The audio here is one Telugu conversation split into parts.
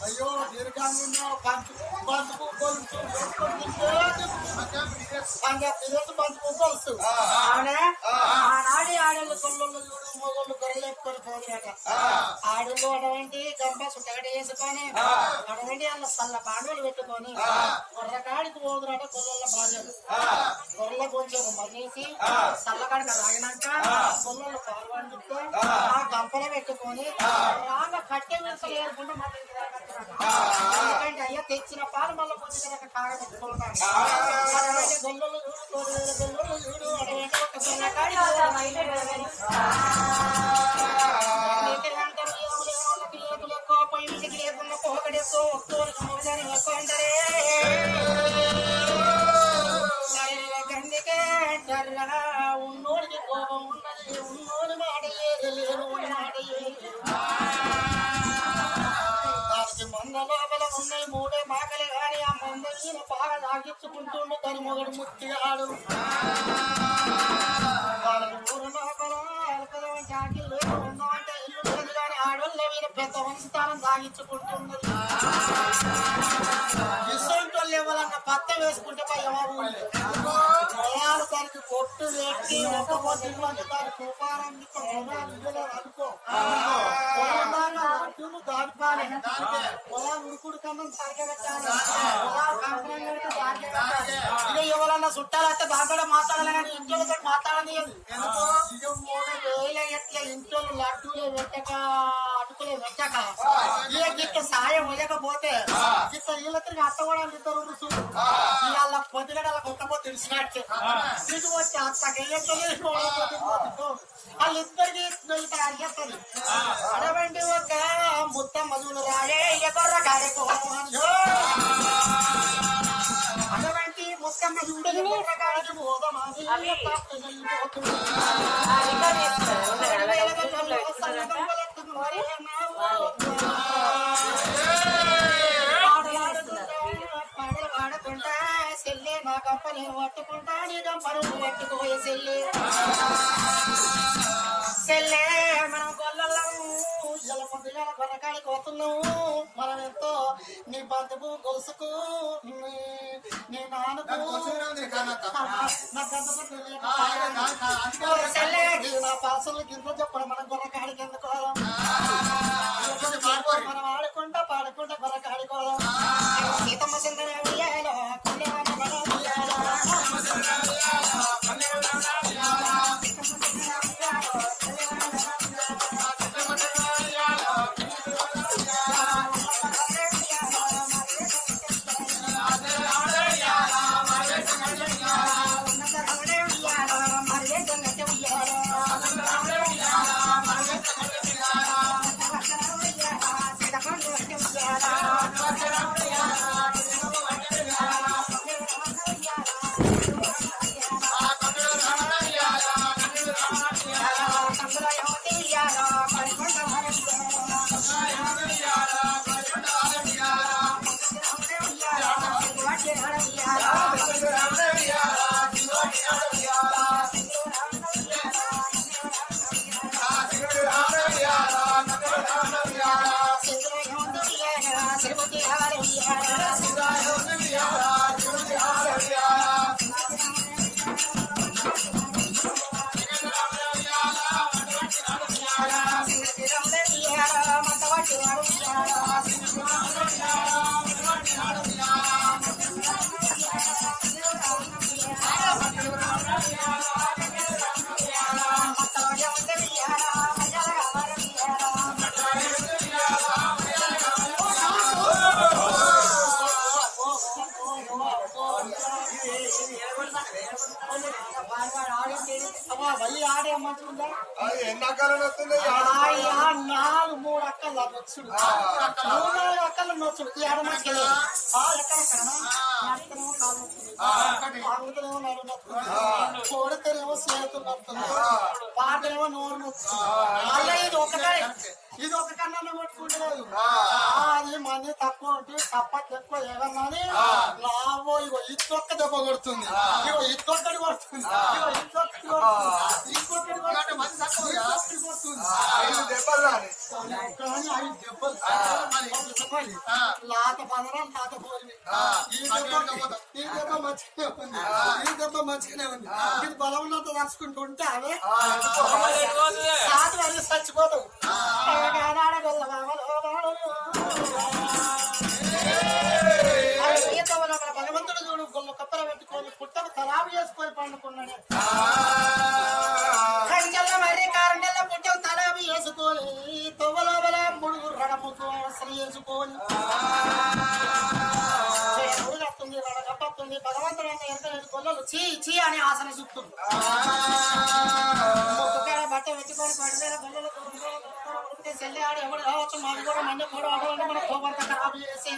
అయ్యో దీర్ఘంగా పంచు పంచుకు గొలుసు పంచుకు గొలుసు ఆనాడి ఆడళ్ళు కొల్లు మొగోళ్ళు గొర్రెలేపుకొని పోదురట ఆడళ్ళు అటువంటి గంప సుట్టగడ వేసుకొని అటువంటి వాళ్ళ సల్ల పాడవలు పెట్టుకొని గొర్రెకాడికి పోదురట గొర్రెల భార్యలు గొర్రెల కొంచెం మర్రేసి సల్లకాడికి తాగినాక గొర్రెలు పాలు పండుతో ఆ. గంపలో పెట్టుకొని రాగా కట్టె వేసి ఏరుకుంటే మళ్ళీ. ఎందుకంటే అయ్యా తెచ్చిన పాలు మళ్ళీ కొంచెం దాకా కాగబెట్టుకుంటాను. అటువంటి గొల్లలు చూడు గొర్రెల గొల్లలు చూడు బాగా తాగించుకుంటుండు దాని మొగడు వాళ్ళకి జాకిళ్ళు ఉన్నామంటే ఇల్లు లేదు కానీ ఆడోళ్ళ మీద పెద్ద వంశస్థానం సాగించుకుంటున్నది ఇసొంటి వాళ్ళు ఎవరన్నా పత్త వేసుకుంటే ఎవరు పొలాలు దానికి పొట్టు పెట్టి ఒక పొద్దు దాని కుపారాన్ని అనుకో. పొలం అడ్డును దాడిపాలి పొలం. ఉడుకుడు కన్నా సరిగ్గా పెట్టాలి. ఎవరన్నా చుట్టాలంటే దాంట్లో మాట్లాడాలి కానీ ఇంట్లో మాట్లాడని ఇంట్లో లడ్డూలే పెట్టక అటుకులే పెట్టక. ఇక గిట్ట సాయం వేయకపోతే గిట్ట వీళ్ళకి అత్త కూడా ఇద్దరు ఇవాళ పొద్దుగడ పొద్దు తెలిసినట్టు. ఇటు వచ్చి అత్తకి వాళ్ళిద్దరికి అడిగేస్తుంది అడవండి ఒక ముత్త మధులు రాడే ఎగొర్ర గారెకు సెల్లే నా గంప పట్టుకుంటా నీ గంపను పట్టుకోయే సెల్లే కొనకాడికి పోతున్నాము మనం ఎంతో నీ బంధువు గొలుసుకు నీ- నాన్నకు నా పాసలు కింద చెప్పడం మనం కొనకాడికి ఎందుకు మనం ఆడుకుంటా పాడుకుంటా కొనకాడుకోవడం ఆడే మంచిగా అది ఎండాకాలం వస్తుంది ఆయా నాలుగు మూడు అక్కలు నొచ్చుడు మూడు నాలుగు అక్కలు నొచ్చుడు ఈ ఆడ నొస్తుంది కొడితేనేమో చేతులు నొస్తుంది పాటనేమో నోరు నొస్తుంది మళ్ళీ ఇది ఒకటే ఇది ఒక కన్నా కొట్టుకుంటలేదు అది మంది తక్కువ ఉంటే తప్పకి ఎక్కువ ఏమన్నాని లాభో ఇగో ఇద్దొక్క దెబ్బ కొడుతుంది ఇగో ఇద్దొక్కటి కొడుతుంది. ఇగో ఇద్దొక్కటి కొడుతుంది. కొడుతుంది. ఇంకొకటి కొడుతుంది. ఐదు దెబ్బలు రాని. కానీ ఐదు దెబ్బలు చెప్పండి. లాత పదరం లాత పోయి ఈ దెబ్బ ఈ దెబ్బ మంచిగానే ఉంది. ఈ దెబ్బ మంచిగానే ఉంది. ఇది బలం ఉన్నంత తలుచుకుంటుంటే అవే సాధు వెళ్ళి చచ్చిపోతావు. కంచెల్ల మర్రి కారణెల్ల పుట్టకు తలాపు వేసుకొని తొవ్వలోబల ముడుగు రడముకు అవసరం చేసుకొని వస్తుంది రడగప్పతుంది భగవంతుడు ఎంత లేదు గొల్లలు చీ చీ అని ఆసన చూపుతుంది బట్ట పెట్టుకొని పడితే గొల్లలు చెల్లి ఆడు ఎవడు కావచ్చు మాది కూడా మంది కూడా మన కోపంత ఖరాబ్ చేసి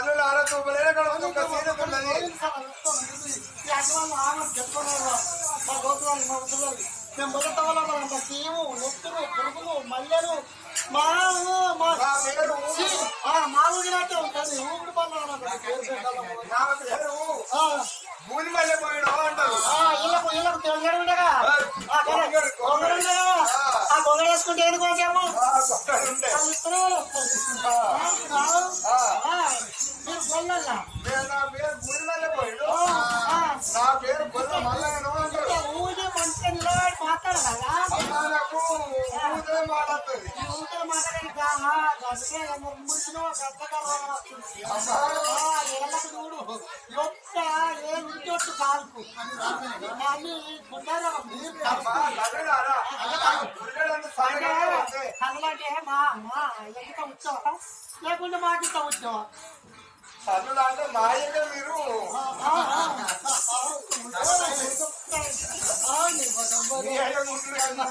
తల్లులు ఆడతూపలే కడుపు ఒక సీనుకున్నది మేము మొదట వాళ్ళంత తీము నెత్తులు పురుగులు మల్లెలు. మాము మామూలుగానే ఉంటుంది ఊపిరి పనులు నా పేరు భూమి మళ్ళీ పోయినా అంటారు. ఇళ్ళకు ఇళ్ళకు తెలియడు ఉండగా. వేసుకుంటే ఎందుకు వచ్చాము? మీరు గొల్లల్లా చూడు ఒక్క ఏ ఇంటొట్టు కాల్పు అమ్మా వస్తే కదలంటే మా మా ఎంత ఉత్సవం లేకుంటే మాకు ఇంత ఉత్సవం తల్లులు అంటే మా యొక్క మీరు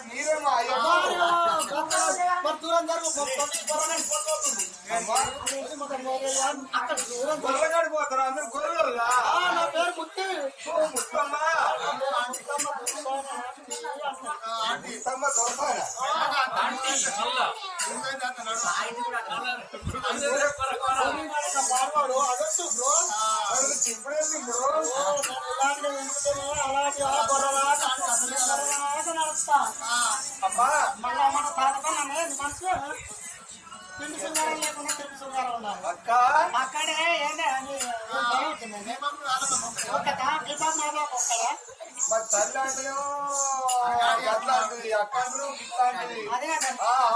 మీరే మా అయ్య. దూరం జరుగు అమ్మా, అక్కడ దూరం గొర్రెగాడి పోతారు? అందరు గొర్రెలు నా పేరు ముట్టి ముత్తమ్మ. ముత్తమ్మ అలాంటి నడుస్తా మళ్ళా మన తాతకన్నా మనసు పిండి లేకుండా తిండి ఉండాలి అక్కడే మరి తల్లి అదే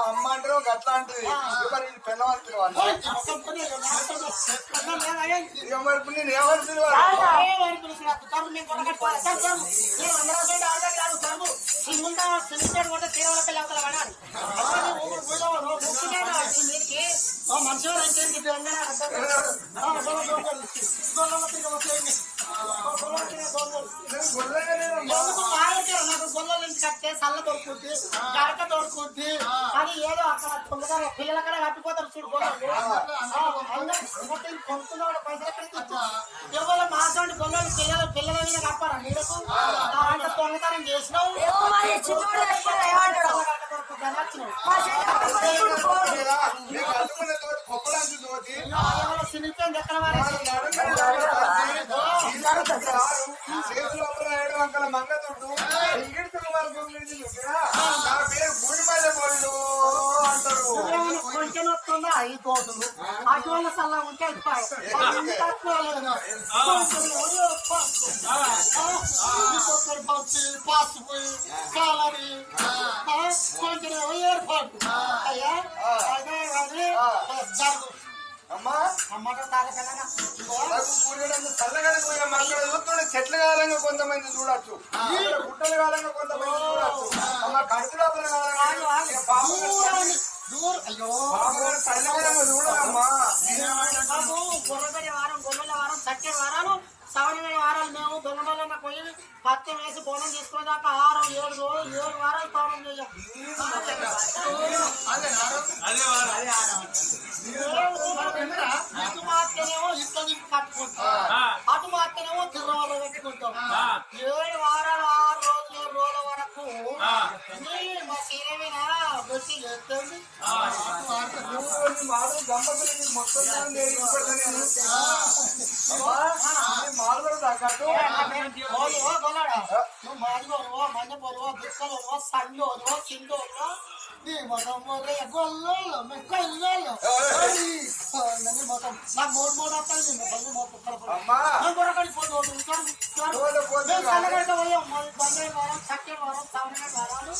అమ్మ అంటారు గట్లా మరి పిల్లవాళ్ళు పిలవాలి ఇక మరి ఇప్పుడు నేను ఏమని పిలవాలి నేను గొల్లగానేనమ్మా. కట్టే సల్ల దొరుకుద్ది గడక దొరుకుద్ది అది ఏదో అక్కడ తొందరగా పిల్లల కడ కట్టిపోతారు చూడు కొనుక్కున్నాడు పైసలు ఎక్కడికి ఎవరు మాసండి గొల్లలు పిల్లలు పిల్లల మీద కప్పారా? నీడకు అంటే దొంగతనం చేసినావు? వంకల మంగతుడు నుంచి చూసినా, నా పేరు భూమిమల్ల పోయిడు అంటారు కొంచెం వస్తుందా ఈ తోటలు అటువంటి సల్లా ఉంటే కలరి, కొంచెం ఏర్పాటు అయ్యా అదే అది జరుగు అమ్మా! అమ్మట తారకన్నా చల్లగానే పోయినా అక్కడ చూస్తుంటే చెట్ల కాలంగా కొంతమంది చూడొచ్చు. గుట్టల కాలంగా కొంతమంది చూడొచ్చు. అమ్మ కడుపు లోపల కాలంగా చూడమ్మా. వారం గొర్రెల వారం చక్కెర వారాలు. సవరగడి వారాలు మేము దొంగల పోయి పత్తి వేసి బోనం తీసుకునే దాకా ఆరు ఏడు రోజులు ఏడు వారాలు పానం చేయం ఇటు మాత్రమేమో ఇట్లా దింపి కట్టుకుంటాం. అటు మాత్రమేమో తిరుమల పెట్టుకుంటాం. ఏడు మాదిగోరువో మంజపోరువో బిక్కలువో సండోరువో కిందోరువో నీ మొదలయ్య గొల్లోళ్ళు మొత్తం నాకు మూడు మూడు వస్తాయి నిన్ను తల్లి మొత్తం కలపడం అమ్మా నేను బొరకడి పోదు పోదు, పోదు. మేము చల్లగడక పోయాం మాది బంగారు వారం చక్కెర వారం సామన వారాలు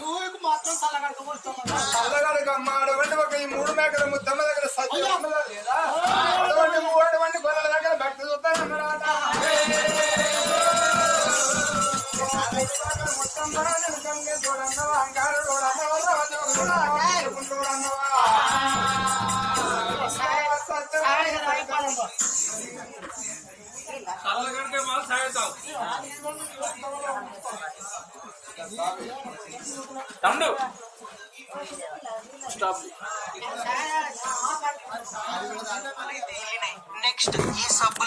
నువ్వు మాత్రం చల్లగడక పోతున్నావు చల్లగాడికి అమ్మ అటువంటి ఒక ఈ మూడు మేకల ముద్దమ్మ దగ్గర సత్యం అమ్మదా లేదా చల్లగంటే మాకు సాగుతాం తమ్ముడు స్టాప్ నెక్స్ట్ ఈ సబ్